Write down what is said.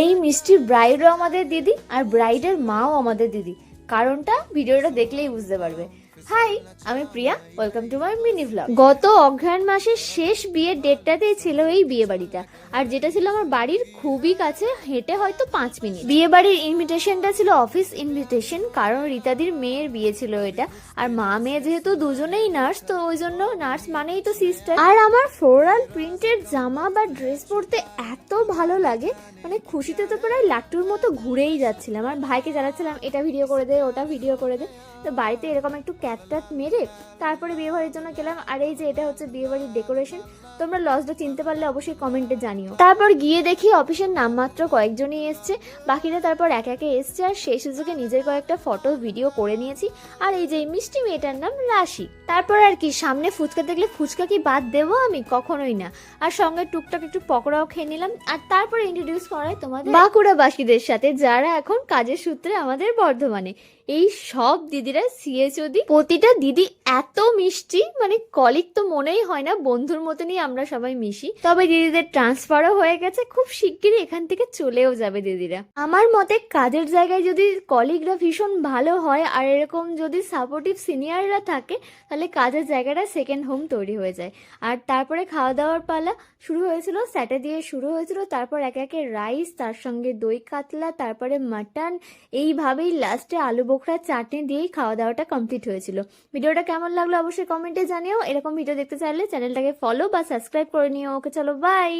এই মিষ্টি ব্রাইডও আমাদের দিদি আর ব্রাইডের মাও আমাদের দিদি। কারণটা ভিডিওটা দেখলেই বুঝতে পারবে। হাই আমি Priya. Welcome to my mini vlog গত অঘ্রাণ মাসের শেষ বিয়ের ডেটটাতেই ছিল এই বিয়ে বাড়িটা আর যেটা ছিল আমার বাড়ির খুবই কাছে, হেঁটে হয়তো পাঁচ মিনিট। বিয়ে বাড়ির ইনভিটেশনটা ছিল অফিস ইনভিটেশন কারণ রীতাদির মেয়ের বিয়ে ছিল এটা। আর মা মেয়ে যেহেতু দুজনেই নার্স তো ওই জন্য নার্স মানেই তো সিস্টার আর আমার ফ্লোরাল প্রিন্টেড জামা বা ড্রেস পরতে এত ভালো লাগে মানে খুশিতে তো প্রায় লাট্টুর মতো ঘুরেই যাচ্ছিলাম। আর ভাইকে জানাচ্ছিলাম, এটা ভিডিও করে দে, ওটা ভিডিও করে দে। তো বাড়িতে এরকম একটু ক্যাট ট্যাট মেরে তারপরে বিয়ে বাড়ির জন্য গেলাম। আর এই যে এটা হচ্ছে বিয়ে বাড়ির ডেকোরেশন তোমরা লজটা চিনতে পারলে অবশ্যই কমেন্টে জানিও। তারপর গিয়ে দেখি অফিসের নামমাত্র কয়েকজনই এসছে। বাকিরা তারপর এক একে এসছে আর সেই সুযোগে নিজের কয়েকটা ফটো ভিডিও করে নিয়েছি। আর এই যে মিষ্টি মেয়েটার নাম রাশি। তারপর আর কি, সামনে ফুচকা দেখলে ফুচকা কি বাদ দেবো আমি? কখনোই না। আর সঙ্গে টুকটাক একটু পকোড়াও খেয়ে নিলাম। আর তারপর ইন্ট্রোডিউস করায় তোমাদের বাঁকুড়াবাসীদের সাথে, যারা এখন কাজের সূত্রে আমাদের বর্ধমানে। এই সব দিদিরা সিএচওদি প্রতিটা দিদি এত মিষ্টি মানে কলিগ তো মনেই হয় না, বন্ধুর মতনই আমরা সবাই মিশি। তবে দিদিদের ট্রান্সফারও হয়ে গেছে, খুব শিগগিরই এখান থেকে চলেও যাবে দিদিরা। আমার মতে কাজের জায়গায় যদি কলিগরা ভীষণ ভালো হয়, আর এরকম যদি সাপোর্টিভ সিনিয়ররা থাকে, তাহলে কাজের জায়গাটা সেকেন্ড হোম তৈরি হয়ে যায়। আর তারপরে খাওয়া দাওয়ার পালা শুরু হয়েছিল স্যাটে দিয়ে শুরু হয়েছিল, তারপর একে একে রাইস তার সঙ্গে দই কাতলা, তারপরে মাটন এইভাবেই লাস্টে আলু বোখরা চাটনি দিয়েই খাওয়া দাওয়াটা কমপ্লিট হয়েছিল। ভিডিওটা কেমন লাগল অবশ্যই কমেন্টে জানিও। এরকম ভিডিও দেখতে চাইলে চ্যানেলটাকে ফলো বা সাবস্ক্রাইব করে নিও। ওকে, চলো বাই